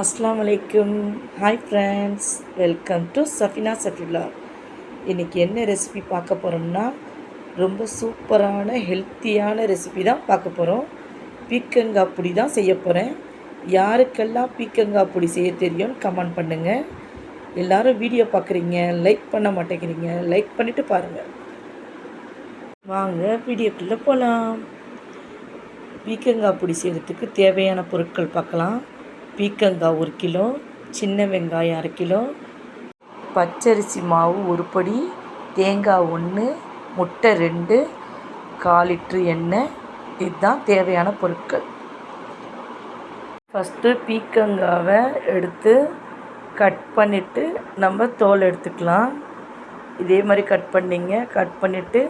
அஸ்ஸலாமு அலைக்கும் hi friends welcome to Safina Safila இன்றைக்கி என்ன ரெசிபி பார்க்க போகிறோம்னா ரொம்ப சூப்பரான ஹெல்த்தியான ரெசிபி தான் பார்க்க போகிறோம் பீக்கங்காய் பொடி தான் செய்ய போகிறேன் யாருக்கெல்லாம் பீக்கங்காய் பொடி செய்ய தெரியும்னு கமெண்ட் பண்ணுங்கள் எல்லாரும் வீடியோ பார்க்குறீங்க லைக் பண்ண மாட்டேங்கிறீங்க லைக் பண்ணிவிட்டு பாருங்கள் வாங்க வீடியோக்குள்ளே போகலாம் பீக்கங்காய் பொடி செய்கிறதுக்கு தேவையான பொருட்கள் பார்க்கலாம். பீக்கங்காய் ஒரு கிலோ சின்ன வெங்காயம் அரை கிலோ பச்சரிசி மாவு ஒரு படி தேங்காய் ஒன்று முட்டை ரெண்டு கால் லிட்ரு எண்ணெய். இதுதான் தேவையான பொருட்கள். ஃபஸ்ட்டு பீக்கங்காவை எடுத்து கட் பண்ணிவிட்டு நம்ம தோல் எடுத்துக்கலாம். இதே மாதிரி கட் பண்ணிங்க கட் பண்ணிவிட்டு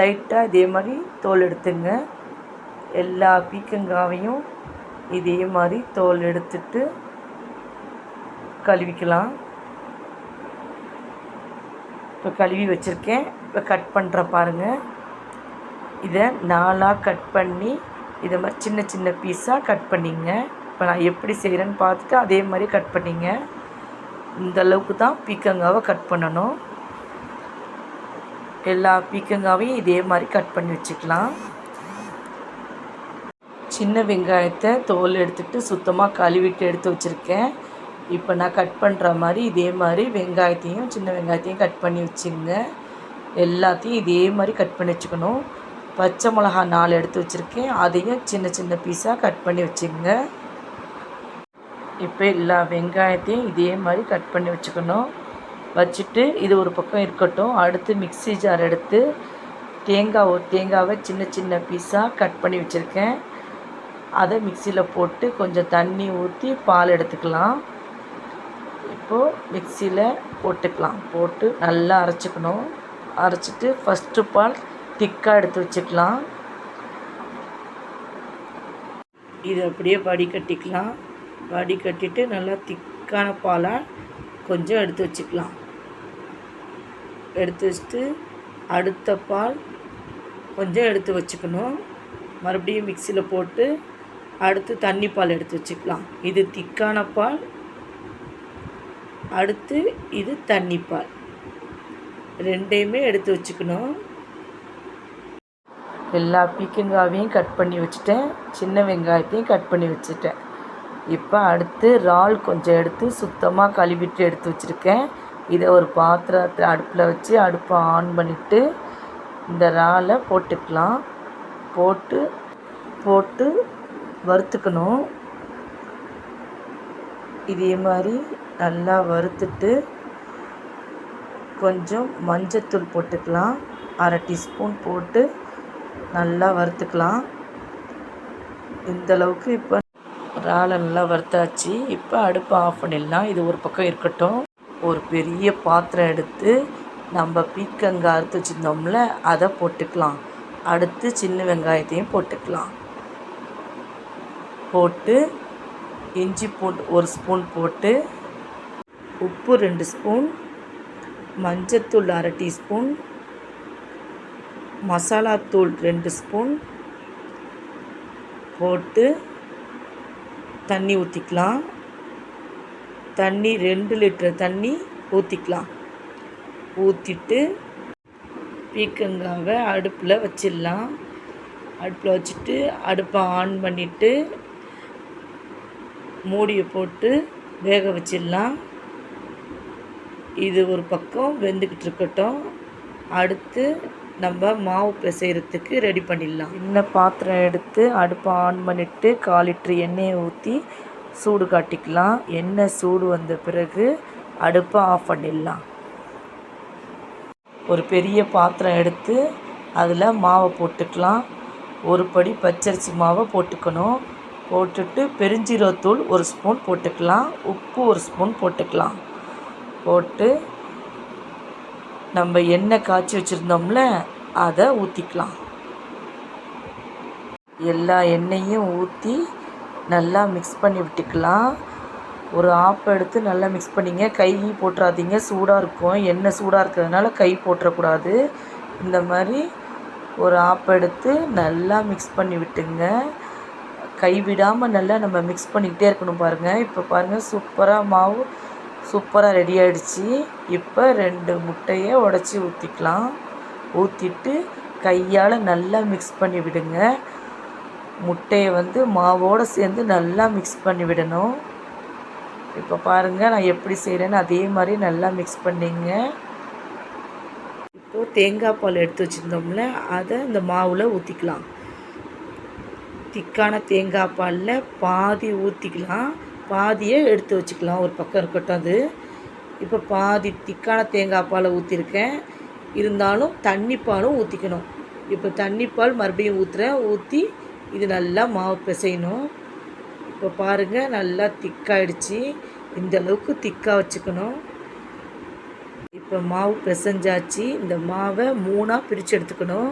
லைட்டாக இதே மாதிரி தோல் எடுத்துங்க. எல்லா பீக்கங்காவையும் இதே மாதிரி தோல் எடுத்துட்டு கழுவிக்கலாம். இப்போ கழுவி வச்சுருக்கேன். இப்போ கட் பண்ணுற பாருங்கள் இதை நாலாக கட் பண்ணி இதை மாதிரி சின்ன சின்ன பீஸாக கட் பண்ணிங்க. இப்போ நான் எப்படி செய்கிறேன்னு பார்த்துட்டு அதே மாதிரி கட் பண்ணிங்க. இந்த அளவுக்கு தான் பீக்கங்காவை கட் பண்ணணும். எல்லா பீக்கங்காவையும் இதே மாதிரி கட் பண்ணி வச்சுக்கலாம். சின்ன வெங்காயத்தை தோல் எடுத்துகிட்டு சுத்தமாக கழுவிட்டு எடுத்து வச்சுருக்கேன். இப்போ நான் கட் பண்ணுற மாதிரி இதே மாதிரி வெங்காயத்தையும் சின்ன வெங்காயத்தையும் கட் பண்ணி வச்சுங்க எல்லாத்தையும் இதே மாதிரி கட் பண்ணி வச்சுக்கணும். பச்சை மிளகா நாலு எடுத்து வச்சுருக்கேன். அதையும் சின்ன சின்ன பீஸாக கட் பண்ணி வச்சுங்க இப்போ எல்லா வெங்காயத்தையும் இதே மாதிரி கட் பண்ணி வச்சுக்கணும். வச்சுட்டு இது ஒரு பக்கம் இருக்கட்டும். அடுத்து மிக்ஸி ஜார் எடுத்து தேங்காய் ஒரு தேங்காவை சின்ன சின்ன பீஸாக கட் பண்ணி வச்சுருக்கேன். அதை மிக்சியில் போட்டு கொஞ்சம் தண்ணி ஊற்றி பால் எடுத்துக்கலாம். இப்போது மிக்சியில் போட்டுக்கலாம். போட்டு நல்லா அரைச்சிக்கணும். அரைச்சிட்டு ஃபஸ்ட்டு பால் திக்காக எடுத்து வச்சுக்கலாம். இது அப்படியே வடிகட்டிக்கலாம் வடிகட்டிட்டு நல்லா திக்கான பாலாக கொஞ்சம் எடுத்து வச்சுக்கலாம். எடுத்து வச்சுட்டு அடுத்த பால் கொஞ்சம் எடுத்து வச்சுக்கணும். மறுபடியும் மிக்சியில் போட்டு அடுத்து தண்ணி பால் எடுத்து வச்சுக்கலாம். இது திக்கான பால். அடுத்து இது தண்ணி பால். ரெண்டையுமே எடுத்து வச்சுக்கணும். எல்லா பீக்கங்காவையும் கட் பண்ணி வச்சுட்டேன். சின்ன வெங்காயத்தையும் கட் பண்ணி வச்சுட்டேன். இப்போ அடுத்து இறால் கொஞ்சம் எடுத்து சுத்தமாக கழுவிட்டு எடுத்து வச்சுருக்கேன். இதை ஒரு பாத்திரத்தை அடுப்பில் வச்சு அடுப்பை ஆன் பண்ணிவிட்டு இந்த இறாலை போட்டுக்கலாம். போட்டு போட்டு வறுத்துக்கணும். இதே மாதிரி நல்லா வறுத்துட்டு கொஞ்சம் மஞ்சத்தூள் போட்டுக்கலாம். அரை டீஸ்பூன் போட்டு நல்லா வறுத்துக்கலாம். இந்தளவுக்கு இப்போ இறாலை நல்லா வறுத்தாச்சு. இப்போ அடுப்பை ஆஃப் பண்ணிடலாம். இது ஒரு பக்கம் இருக்கட்டும். ஒரு பெரிய பாத்திரம் எடுத்து நம்ம பீக்கங்காய் அறுத்து வச்சுருந்தோம்ல அதை போட்டுக்கலாம். அடுத்து சின்ன வெங்காயத்தையும் போட்டுக்கலாம். போட்டு இஞ்சி பூண்டு ஒரு ஸ்பூன் போட்டு உப்பு ரெண்டு ஸ்பூன் மஞ்சத்தூள் அரை டீஸ்பூன் மசாலாத்தூள் ரெண்டு ஸ்பூன் போட்டு தண்ணி ஊற்றிக்கலாம் தண்ணி ரெண்டு லிட்டர் தண்ணி ஊற்றிக்கலாம் ஊற்றிட்டு பீக்கங்காவை அடுப்பில் வச்சிடலாம். அடுப்பில் வச்சுட்டு அடுப்பை ஆன் பண்ணிவிட்டு மூடியை போட்டு வேக வச்சிடலாம். இது ஒரு பக்கம் வெந்துக்கிட்டு இருக்கட்டும். அடுத்து நம்ம மாவு பிசைகிறதுக்கு ரெடி பண்ணிடலாம். சின்ன பாத்திரம் எடுத்து அடுப்பை ஆன் பண்ணிவிட்டு கால் லிட்ரு எண்ணெயை ஊற்றி சூடு காட்டிக்கலாம். எண்ணெய் சூடு வந்த பிறகு அடுப்பை ஆஃப் பண்ணிடலாம். ஒரு பெரிய பாத்திரம் எடுத்து அதில் மாவை போட்டுக்கலாம். ஒரு படி பச்சரிசி மாவை போட்டுக்கணும். போட்டுட்டு பெருஞ்சீரகத்தூள் ஒரு ஸ்பூன் போட்டுக்கலாம் உப்பு ஒரு ஸ்பூன் போட்டுக்கலாம். போட்டு நம்ம எண்ணெய் காய்ச்சி வச்சுருந்தோம்ல அதை ஊற்றிக்கலாம் எல்லா எண்ணெயும் ஊற்றி நல்லா மிக்ஸ் பண்ணி விட்டுக்கலாம். ஒரு ஆப் எடுத்து நல்லா மிக்ஸ் பண்ணிங்க. கை போட்டுறாதீங்க சூடாக இருக்கும். எண்ணெய் சூடாக இருக்கிறதுனால கை போட்டுறக்கூடாது. இந்த மாதிரி ஒரு ஆப் எடுத்து நல்லா மிக்ஸ் பண்ணி விட்டுங்க. கைவிடாமல் நல்லா நம்ம மிக்ஸ் பண்ணிக்கிட்டே இருக்கணும் பாருங்கள் இப்போ பாருங்கள் சூப்பராக மாவு சூப்பராக ரெடி ஆகிடுச்சி இப்போ ரெண்டு முட்டையை உடச்சி ஊற்றிக்கலாம் ஊற்றிட்டு கையால் நல்லா மிக்ஸ் பண்ணி விடுங்க. முட்டையை வந்து மாவோடு சேர்ந்து நல்லா மிக்ஸ் பண்ணி விடணும். இப்போ பாருங்கள் நான் எப்படி செய்கிறேன்னு அதே மாதிரி நல்லா மிக்ஸ் பண்ணிங்க. இப்போது தேங்காய் பால் எடுத்து வச்சுருந்தோம்ல அதை இந்த மாவில் ஊற்றிக்கலாம் திக்கான தேங்காய் பாலில் பாதி ஊற்றிக்கலாம் பாதியை எடுத்து வச்சுக்கலாம். ஒரு பக்கம் இருக்கட்டும் அது. இப்போ பாதி திக்கான தேங்காய் பாலை ஊற்றிருக்கேன் இருந்தாலும் தண்ணி பாலும் ஊற்றிக்கணும் இப்போ தண்ணி பால் மறுபடியும் ஊற்றுறேன் ஊற்றி இது நல்லா மாவு பிசையணும். இப்போ பாருங்கள் நல்லா திக்காயிடுச்சு. இந்த அளவுக்கு திக்காக வச்சுக்கணும். இப்போ மாவு பிசைஞ்சாச்சு. இந்த மாவை மூணாக பிரித்து எடுத்துக்கணும்.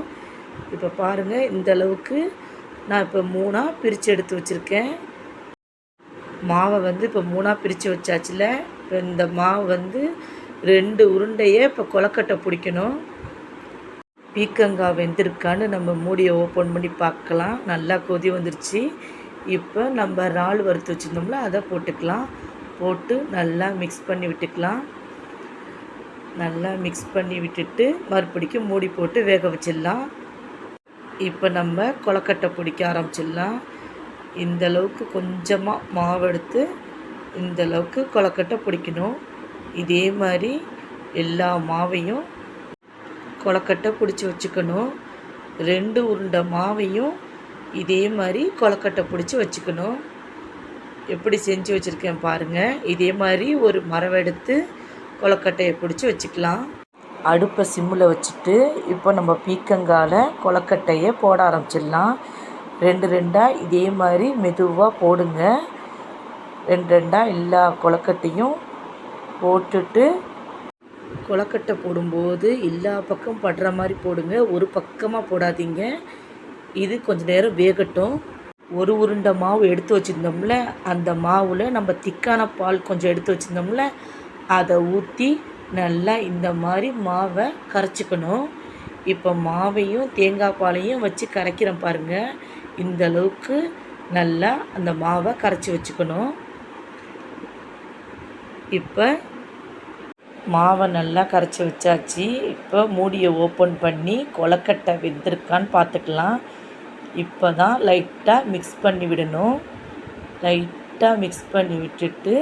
இப்போ பாருங்கள் இந்த அளவுக்கு நான் இப்போ மூணாக பிரித்து எடுத்து வச்சுருக்கேன். மாவை வந்து இப்போ மூணாக பிரித்து வச்சாச்சுல. இப்போ இந்த மாவு வந்து ரெண்டு உருண்டையை இப்போ கொலக்கட்டை பிடிக்கணும். பீக்கங்காய் வெந்திருக்கான்னு நம்ம மூடியை ஓப்பன் பண்ணி பார்க்கலாம். நல்லா கொதி வந்துருச்சு. இப்போ நம்ம இறால் வறுத்து வச்சுருந்தோம்ல அதை போட்டுக்கலாம். போட்டு நல்லா மிக்ஸ் பண்ணி விட்டுக்கலாம். நல்லா மிக்ஸ் பண்ணி விட்டுட்டு மறுபடிக்கும் மூடி போட்டு வேக வச்சிடலாம். இப்போ நம்ம கொலக்கட்டை பிடிக்க ஆரம்பிச்சிடலாம். இந்த அளவுக்கு கொஞ்சமாக மாவு எடுத்து இந்த அளவுக்கு கொலக்கட்டை பிடிக்கணும். இதே மாதிரி எல்லா மாவையும் கொலக்கட்டை பிடிச்சி வச்சுக்கணும். ரெண்டு உருண்டை மாவையும் இதே மாதிரி கொலக்கட்டை பிடிச்சி வச்சுக்கணும். எப்படி செஞ்சு வச்சுருக்கேன் பாருங்கள் இதே மாதிரி ஒரு மரம் எடுத்து கொலக்கட்டையை பிடிச்சி வச்சுக்கலாம். அடுப்பை சிம்மில் வச்சுட்டு இப்போ நம்ம பீக்கங்கால கொலக்கட்டையை போட ஆரம்பிச்சிடலாம். ரெண்டு ரெண்டாக இதே மாதிரி மெதுவாக போடுங்க. ரெண்டு ரெண்டாக எல்லா கொலக்கட்டையும் போட்டுட்டு கொலக்கட்டை போடும்போது எல்லா பக்கம் படுற மாதிரி போடுங்க. ஒரு பக்கமாக போடாதீங்க. இது கொஞ்சம் நேரம் வேகட்டும். ஒரு உருண்டை மாவு எடுத்து வச்சுருந்தோம்ல அந்த மாவில் நம்ம திக்கான பால் கொஞ்சம் எடுத்து வச்சுருந்தோம்ல அதை ஊற்றி நல்லா இந்த மாதிரி மாவை கரைச்சிக்கணும். இப்போ மாவையும் தேங்காய் பாலையும் வச்சு கரைக்கிறேன் பாருங்கள் இந்த அளவுக்கு நல்லா அந்த மாவை கரைச்சி வச்சுக்கணும். இப்போ மாவை நல்லா கரைச்சி வச்சாச்சு. இப்போ மூடியை ஓப்பன் பண்ணி கொலக்கட்டை வெந்திருக்கான்னு பார்த்துக்கலாம். இப்போ தான் லைட்டாக மிக்ஸ் பண்ணி விடணும். லைட்டாக மிக்ஸ் பண்ணி விட்டுட்டு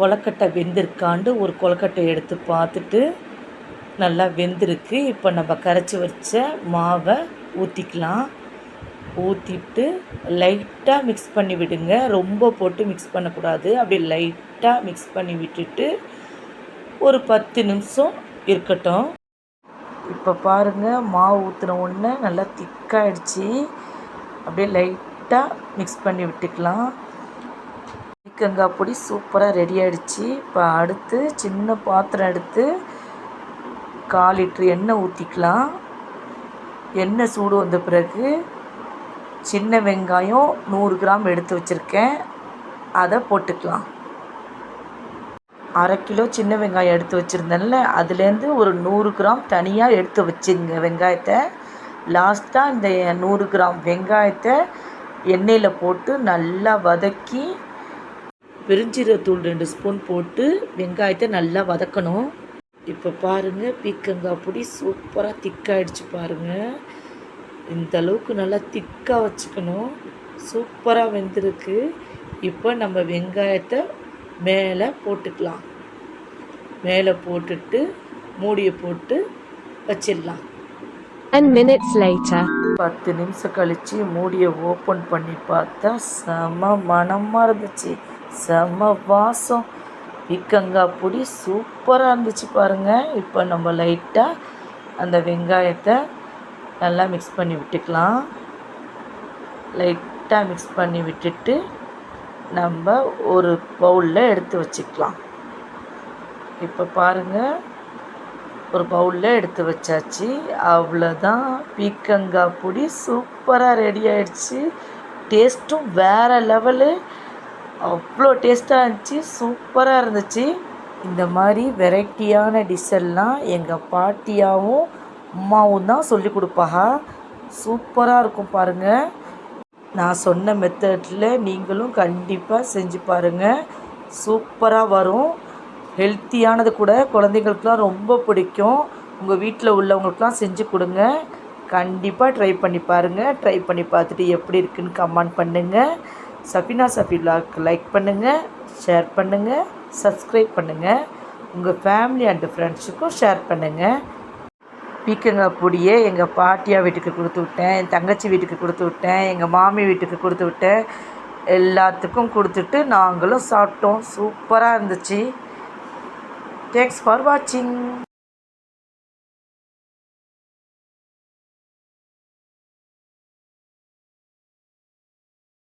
கொலக்கட்டை வெந்திருக்காண்டு ஒரு கொலக்கட்டை எடுத்து பார்த்துட்டு நல்லா வெந்திருக்கு. இப்போ நம்ம கரைச்சி வச்ச மாவை ஊற்றிக்கலாம் ஊற்றிட்டு லைட்டாக மிக்ஸ் பண்ணி விடுங்க. ரொம்ப போட்டு மிக்ஸ் பண்ணக்கூடாது. அப்படியே லைட்டாக மிக்ஸ் பண்ணி விட்டுட்டு ஒரு பத்து நிமிஷம் இருக்கட்டும். இப்போ பாருங்கள் மாவு ஊற்றின உடனே நல்லா திக்காயிடுச்சு அப்படியே லைட்டாக மிக்ஸ் பண்ணி விட்டுக்கலாம். பீக்கங்காய் பொடி சூப்பராக ரெடி ஆகிடுச்சு இப்போ அடுத்து சின்ன பாத்திரம் எடுத்து கால் லிட்ரு எண்ணெய் ஊற்றிக்கலாம் எண்ணெய் சூடு வந்த பிறகு சின்ன வெங்காயம் நூறு கிராம் எடுத்து வச்சுருக்கேன். அதை போட்டுக்கலாம். அரை கிலோ சின்ன வெங்காயம் எடுத்து வச்சுருந்தேன்ல அதுலேருந்து ஒரு நூறு கிராம் தனியாக எடுத்து வச்சுங்க வெங்காயத்தை. லாஸ்ட்டாக இந்த நூறு கிராம் வெங்காயத்தை எண்ணெயில் போட்டு நல்லா வதக்கி பெருஞ்சீரகத்தூள் ரெண்டு ஸ்பூன் போட்டு வெங்காயத்தை நல்லா வதக்கணும். இப்போ பாருங்கள் பீக்கங்காய் பொடி சூப்பராக திக்காயிடுச்சு பாருங்கள் இந்த அளவுக்கு நல்லா திக்காக வச்சுக்கணும். சூப்பராக வெந்திருக்கு. இப்போ நம்ம வெங்காயத்தை மேலே போட்டுக்கலாம். மேலே போட்டுட்டு மூடியை போட்டு வச்சிடலாம். Ten minutes later. பத்து நிமிஷம் கழித்து மூடியை ஓப்பன் பண்ணி பார்த்தா செம மணமாக இருந்துச்சு. செம வாசம். பீக்கங்காய் பொடி சூப்பராக இருந்துச்சு பாருங்கள் இப்போ நம்ம லைட்டாக அந்த வெங்காயத்தை நல்லா மிக்ஸ் பண்ணி விட்டுக்கலாம். லைட்டாக மிக்ஸ் பண்ணி விட்டுட்டு நம்ம ஒரு பவுலில் எடுத்து வச்சுக்கலாம். இப்போ பாருங்கள் ஒரு பவுலில் எடுத்து வச்சாச்சு. அவ்வளோதான் பீக்கங்காய் பொடி சூப்பராக ரெடி ஆயிடுச்சு. டேஸ்ட்டும் வேறு லெவலு அவ்வளோ டேஸ்ட்டாக இருந்துச்சு சூப்பராக இருந்துச்சு. இந்த மாதிரி வெரைட்டியான டிஷ்ஷெல்லாம் எங்கள் பாட்டியாகவும் அம்மாவும் தான் சொல்லி கொடுப்பாங்க சூப்பராக இருக்கும் பாருங்கள் நான் சொன்ன மெத்தடில் நீங்களும் கண்டிப்பாக செஞ்சு பாருங்கள் சூப்பராக வரும். ஹெல்த்தியானது கூட குழந்தைங்களுக்குலாம் ரொம்ப பிடிக்கும். உங்கள் வீட்டில் உள்ளவங்களுக்குலாம் செஞ்சு கொடுங்க. கண்டிப்பாக ட்ரை பண்ணி பாருங்கள் ட்ரை பண்ணி பார்த்துட்டு எப்படி இருக்குன்னு கமெண்ட் பண்ணுங்கள் சஃபினா சஃபி விலாக்கு லைக் பண்ணுங்கள் ஷேர் பண்ணுங்கள் சப்ஸ்கிரைப் பண்ணுங்கள் உங்கள் ஃபேமிலி அண்டு ஃப்ரெண்ட்ஸுக்கும் ஷேர் பண்ணுங்கள் பீக்கங்காய் பொடியை எங்கள் பாட்டியா வீட்டுக்கு கொடுத்து விட்டேன் என் தங்கச்சி வீட்டுக்கு கொடுத்து விட்டேன் எங்கள் மாமி வீட்டுக்கு கொடுத்து விட்டேன். எல்லாத்துக்கும் கொடுத்துட்டு நாங்களும் சாப்பிட்டோம். சூப்பராக இருந்துச்சு. தேங்க்ஸ் ஃபார் வாட்சிங்